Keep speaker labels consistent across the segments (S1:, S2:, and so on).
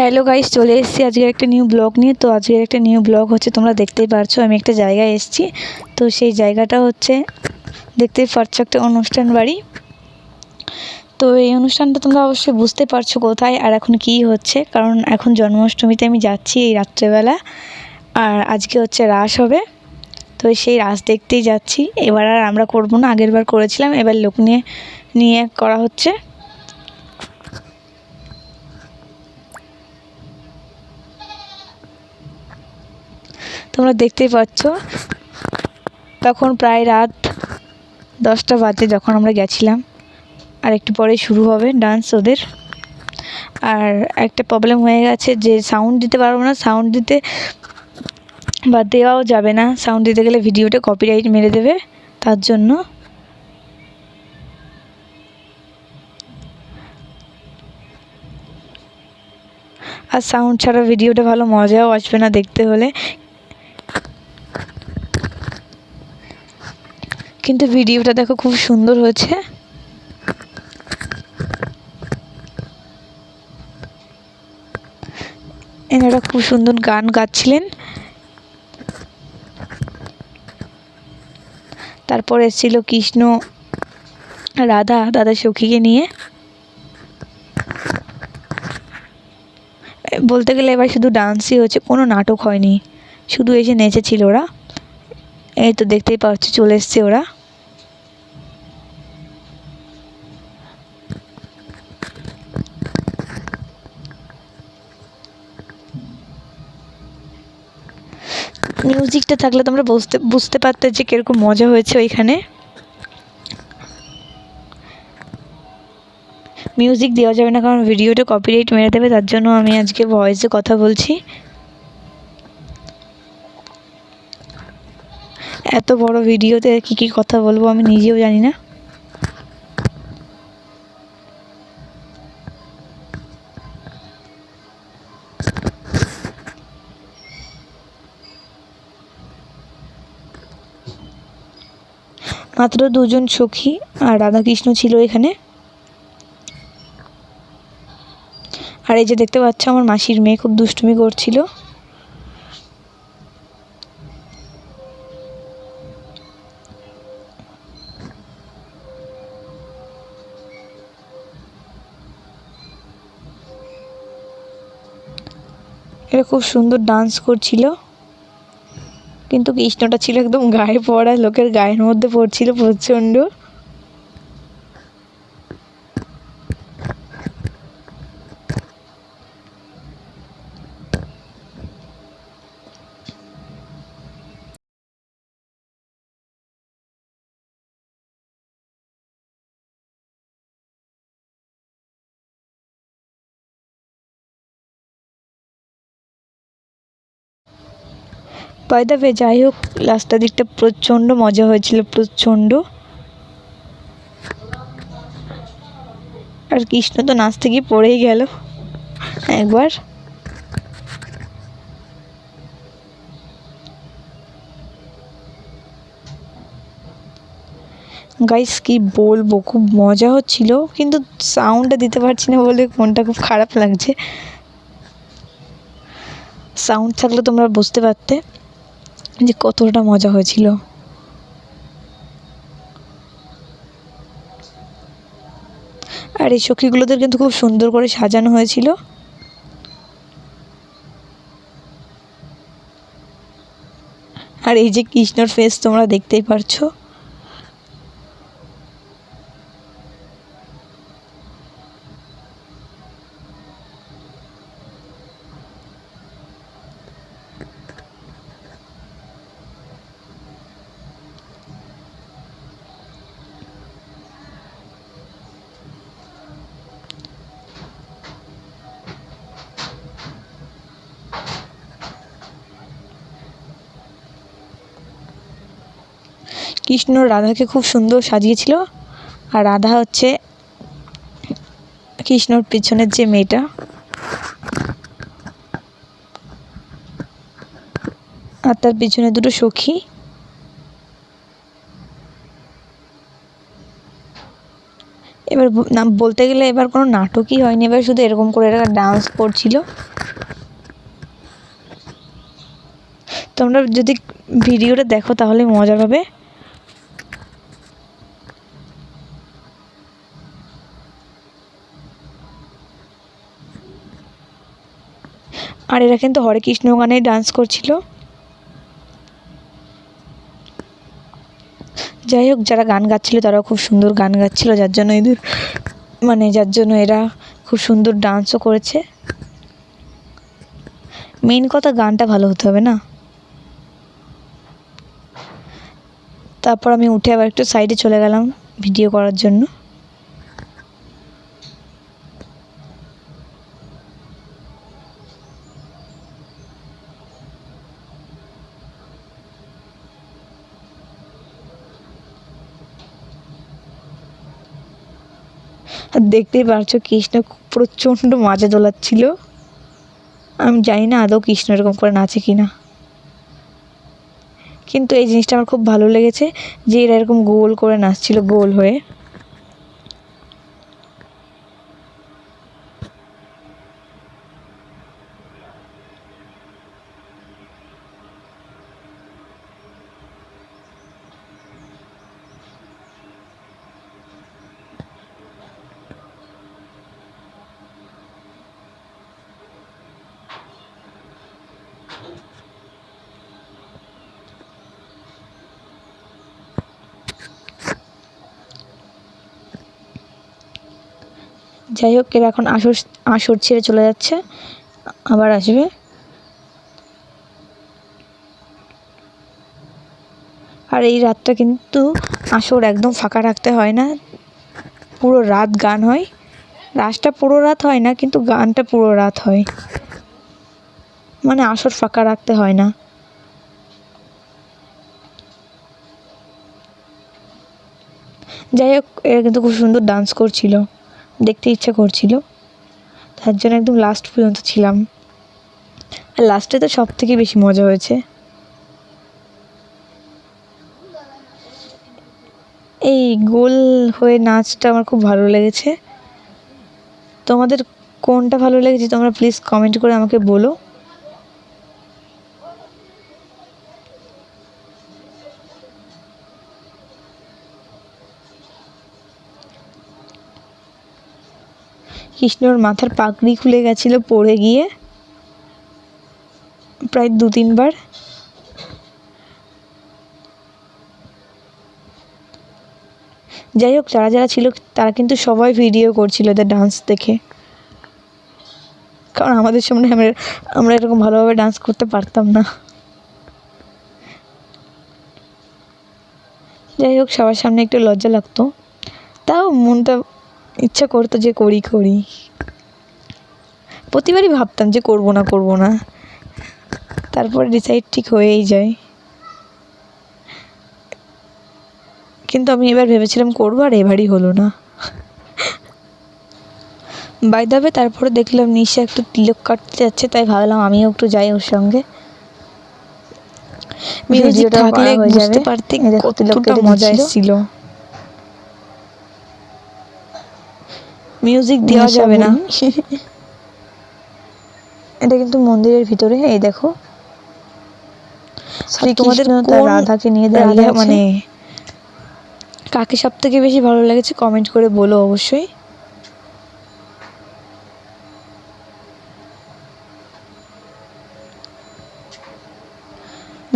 S1: Hello guys চলে এসেছি আজকে একটা নিউ ব্লগ নিয়ে। তো আজকে একটা নিউ ব্লগ হচ্ছে, তোমরা দেখতেই পারছ, আমি একটা জায়গায় এসেছি। তো সেই জায়গাটা হচ্ছে, দেখতেই পারছ একটা অনুষ্ঠান বাড়ি। তো এই অনুষ্ঠানটা তোমরা অবশ্যই বুঝতে পারছ কোথায় আর এখন কী হচ্ছে, কারণ এখন জন্মাষ্টমীতে আমি যাচ্ছি এই রাত্রেবেলা। আর আজকে হচ্ছে রাস হবে, তো সেই রাস দেখতেই যাচ্ছি। এবার আর আমরা করব না আগের বার করেছিলাম, এবার লোক নিয়ে নিয়ে করা হচ্ছে। তোমরা দেখতেই পাচ্ছ। তখন প্রায় রাত দশটা বাজে যখন আমরা গেছিলাম। আর একটু পরে শুরু হবে ডান্স ওদের। আর একটা প্রবলেম হয়ে গেছে যে সাউন্ড দিতে পারব না সাউন্ড দিতে বা দেওয়াও যাবে না। সাউন্ড দিতে গেলে ভিডিওটা কপিরাইট মেরে দেবে, তার জন্য আর সাউন্ড ছাড়া ভিডিওটা ভালো মজাও আসবে না দেখতে হলে। কিন্তু ভিডিওটা দেখো খুব সুন্দর হয়েছে। এনারা খুব সুন্দর গান গাচ্ছিলেন। তারপর এসেছিল কৃষ্ণ, রাধা, দাদা সখীকে নিয়ে। বলতে গেলে এবার শুধু ডান্সই হচ্ছে কোনো নাটক হয়নি। শুধু এসে নেচেছিল ওরা। এই তো দেখতেই পাচ্ছ, চলে এসছে ওরা। মিউজিকটা থাকলে তোমরা বুঝতে বুঝতে পারতে যে কীরকম মজা হয়েছে ওইখানে। মিউজিক দেওয়া যাবে না, কারণ ভিডিওটা কপিরাইট মেরে দেবে, তার জন্য আমি আজকে ভয়েসে কথা বলছি। এত বড় ভিডিওতে কী কী কথা বলব আমি নিজেও জানি না। মাত্র দুজন সখী আর রাধাকৃষ্ণ ছিল এখানে। আর এই যে দেখতে পাচ্ছ আমার মাসির মেয়ে খুব দুষ্টুমি করছিল। খুব সুন্দর ডান্স করছিল। কিন্তু কৃষ্ণটা ছিল একদম গায়ে পড়া, লোকের গায়ের মধ্যে পড়ছিল প্রচণ্ড। বাই দ্য যাই হোক লাস্টের দিকটা প্রচণ্ড মজা হয়েছিল, প্রচণ্ড। আর কৃষ্ণ তো নাচতে গিয়ে পড়েই গেল। একবার। গাইস কি বলব, খুব মজা হচ্ছিল, কিন্তু সাউন্ডটা দিতে পারছি না বলে মনটা খুব খারাপ লাগছে। সাউন্ড থাকলে তোমরা বুঝতে পারতে। যে কতটা মজা হয়েছিল। আর এই সখীগুলোদের কিন্তু খুব সুন্দর করে সাজানো হয়েছিল। আর এই যে কৃষ্ণর ফেস তোমরা দেখতেই পারছ। কৃষ্ণ রাধাকে খুব সুন্দর সাজিয়েছিল। আর রাধা হচ্ছে কৃষ্ণর পিছনের যে মেয়েটা। আর তার পিছনে দুটো সখী। এবার ব- না, বলতে গেলে এবার কোনো নাটকই হয়নি। এবার শুধু এরকম করে এরা ডান্স করছিল। তোমরা যদি ভিডিওটা দেখো তাহলে মজা পাবে। আর এরা কিন্তু হরে কৃষ্ণ গানে ডান্স করছিল। যাই হোক, যারা গান গাচ্ছিল তারাও খুব সুন্দর গান গাচ্ছিল, যার জন্য এদের মানে যার জন্য এরা খুব সুন্দর ডান্সও করেছে। মেন কথা গানটা ভালো হতে হবে না। তারপর আমি উঠে আবার একটু সাইডে চলে গেলাম ভিডিও করার জন্য। দেখতেই পারছ কৃষ্ণ প্রচণ্ড মাজা দোলাচ্ছিল। আমি জানি না আদৌ কৃষ্ণ এরকম করে নাচে কি না কিন্তু এই জিনিসটা আমার খুব ভালো লেগেছে যে এরা এরকম গোল করে নাচছিল, গোল হয়ে। যাই হোক, এরা এখন আসর আসর ছেড়ে চলে যাচ্ছে। আবার আসবে। আর এই রাতটা কিন্তু আসর একদম ফাঁকা রাখতে হয় না। পুরো রাত গান হয়। রাসটা পুরো রাত হয় না, কিন্তু গানটা পুরো রাত হয়। মানে আসর ফাঁকা রাখতে হয় না। যাই হোক, এরা কিন্তু খুব সুন্দর ডান্স করছিল। দেখতে ইচ্ছে করছিল। তার জন্য একদম লাস্ট পর্যন্ত ছিলাম। আর লাস্টে তো সব থেকে বেশি মজা হয়েছে। এই গোল হয়ে নাচটা আমার খুব ভালো লেগেছে। তোমাদের কোনটা ভালো লেগেছে তোমরা প্লিজ কমেন্ট করে আমাকে বলো। কৃষ্ণর মাথার পাগড়ি খুলে গেছিল পড়ে গিয়ে। প্রায় দু তিনবার। যাই হোক, যারা যারা ছিল, তারা কিন্তু সবাই ভিডিও করছিল এদের ডান্স দেখে। কারণ আমাদের সামনে আমরা আমরা এরকম ভালোভাবে ডান্স করতে পারতাম না। যাই হোক, সবার সামনে একটু লজ্জা লাগতো। তাও মনটা ইচ্ছা করতো যে করি করি। প্রতিবারই ভাবতাম যে করব না করব না। তারপরে ডিসাইড ঠিক হয়েই যায়। কিন্তু আমি এবার ভেবেছিলাম করব আর এবারই হলো না। বাই দাবে তারপরে দেখলাম নিশা একটু তিলক কাটতে যাচ্ছে তাই ভাবলাম আমিও একটু যাই ওর সঙ্গে। মিউজিক থাকলে বুঝতে। পারতে
S2: তিলক
S1: কতটা মজা। এসেছিল। মিউজিক দেওয়া যাবে না। এটা কিন্তু মন্দিরের ভিতরে এই দেখো। তোমাদের
S2: রাধাকে নিয়ে দাঁড়িয়ে
S1: মানে কাকে সব থেকে বেশি ভালো লেগেছে কমেন্ট করে বলো অবশ্যই।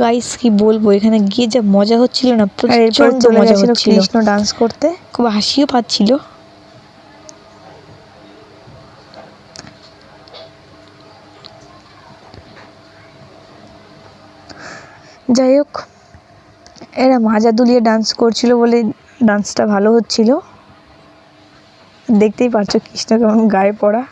S1: গাইস কি বলব এখানে গিয়ে যা মজা হচ্ছিল না
S2: প্রচণ্ড
S1: মজা হচ্ছিল।
S2: কৃষ্ণ ডান্স করতে।
S1: খুব হাসিও পাচ্ছিল। যাই হোক, এরা মাজা দুলিয়ে ডান্স করছিল বলে ডান্সটা ভালো হচ্ছিল। দেখতেই পারছ কৃষ্ণ কেমন গায়ে পড়া।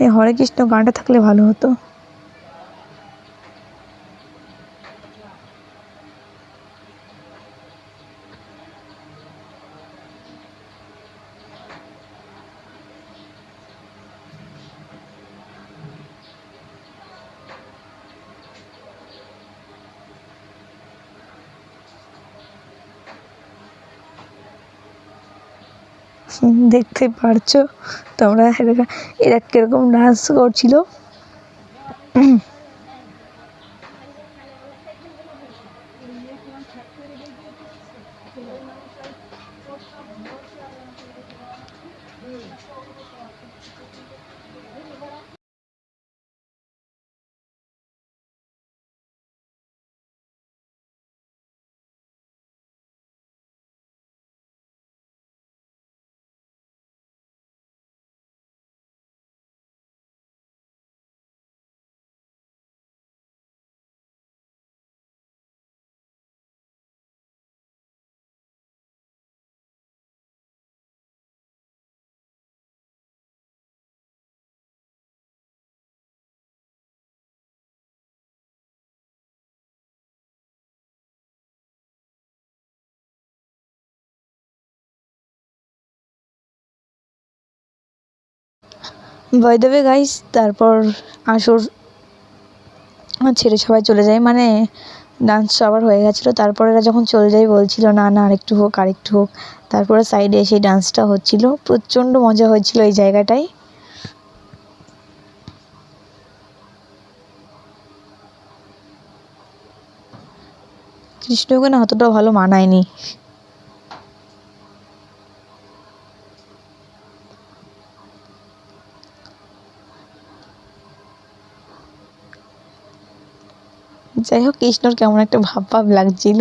S1: এই হরে কৃষ্ণ গানটা থাকলে ভালো হতো। হুম, দেখতে পারছ? তোমরা আমরা এরা কীরকম ডান্স করছিল? ওয়ে গাইস তারপর আসর ছেড়ে সবাই চলে যায়। মানে ডান্স আবার হয়ে গেছিল। তারপর এরা যখন চলে যায়, বলছিল, না না, আরেকটু হোক আরেকটু হোক। তারপরে সাইডে এসে ডান্সটা হচ্ছিল। প্রচণ্ড মজা হয়েছিল এই জায়গাটায়। কৃষ্ণকে না অতটা ভালো মানায়নি। যাই হোক কৃষ্ণর কেমন একটা ভাব ভাব লাগছিল।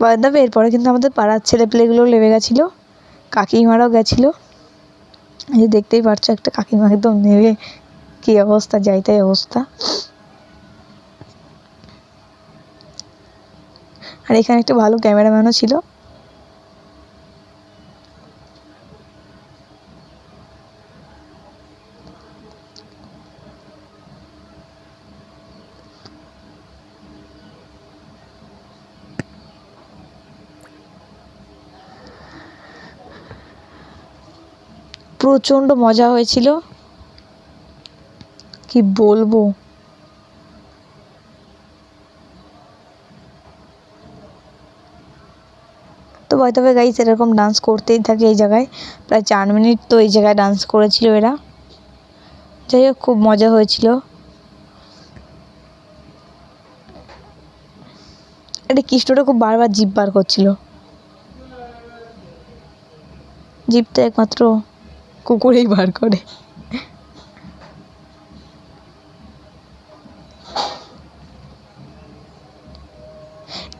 S1: বাদ এরপরে কিন্তু আমাদের পাড়ার ছেলেপেলেগুলোও নেমে গেছিল, কাকিমারাও গেছিল। এই যে দেখতেই পারছ একটা কাকিমা একদম নেবে কি অবস্থা যাই তাই অবস্থা। আর এখানে একটা ভালো ক্যামেরাম্যানও ছিল। প্রচণ্ড মজা হয়েছিল। কি বলব? তো বাই তবে গাইস এরকম ডান্স করতেই থাকে এই জায়গায়। প্রায় চার মিনিট তো এই জায়গায় ডান্স করেছিল এরা। যাই হোক, খুব মজা হয়েছিল। এটা কৃষ্ণটা খুব বারবার জিভ বার করছিল। জিভটা একমাত্র কুকুরেই বার করে।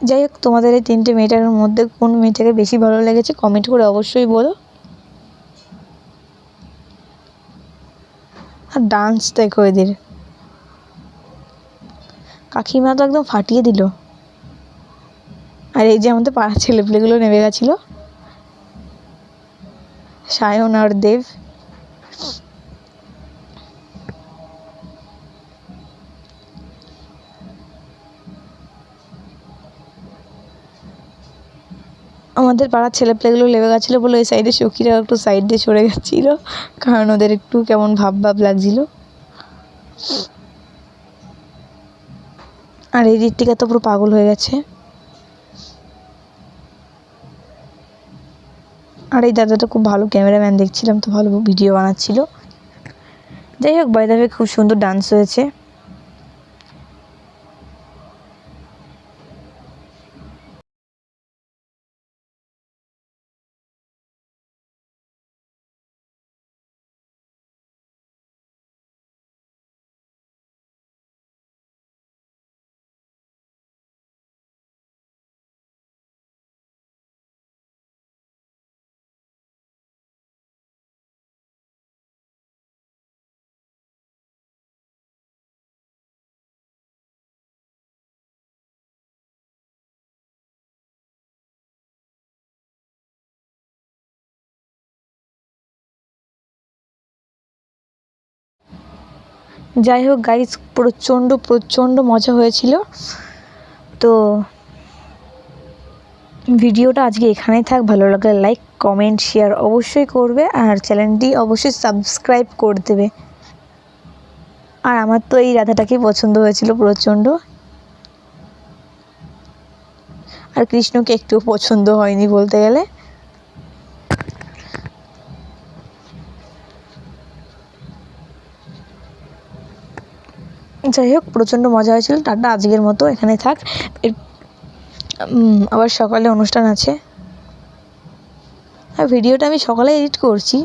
S1: যাই হোক, তোমাদের এই তিনটে মেয়েটার মধ্যে কোন মেয়েটাকে বেশি ভালো লেগেছে কমেন্ট করে অবশ্যই বলো। আর ডান্স দেখো এদের। কাকিমা তো একদম ফাটিয়ে দিল। আর এই যে আমাদের পাড়ার ছেলেপুলেগুলো নেমে গেছিল। সায়ন আর দেব। আমাদের পাড়ার ছেলেপেলেগুলো লেবে গেছিল বলে ওই সাইডে সখীরা একটু সাইড দিয়ে সরে গেছিল, কারণ ওদের একটু কেমন ভাব ভাব লাগছিল। আর এই ঋত্বিকা তো পুরো পাগল হয়ে গেছে। আর এই দাদাটা খুব ভালো ক্যামেরাম্যান দেখছিলাম, তো ভালো ভিডিও বানাচ্ছিল। যাই হোক বাইরে খুব সুন্দর ডান্স হয়েছে। যাই হোক গাইজ প্রচণ্ড প্রচণ্ড মজা হয়েছিল। তো ভিডিওটা আজকে এখানেই থাক। ভালো লাগলে লাইক কমেন্ট শেয়ার অবশ্যই করবে আর চ্যানেলটি অবশ্যই সাবস্ক্রাইব করে দেবে। আর আমার তো এই রাধাটাকেই পছন্দ হয়েছিল প্রচণ্ড। আর কৃষ্ণকে একটুও পছন্দ হয়নি বলতে গেলে। যাই হোক, প্রচণ্ড মজা হয়েছিল। টাটা, আজকের মতো এখানে থাক। আবার সকালে অনুষ্ঠান আছে। হ্যাঁ ভিডিওটা আমি সকালে এডিট করছি।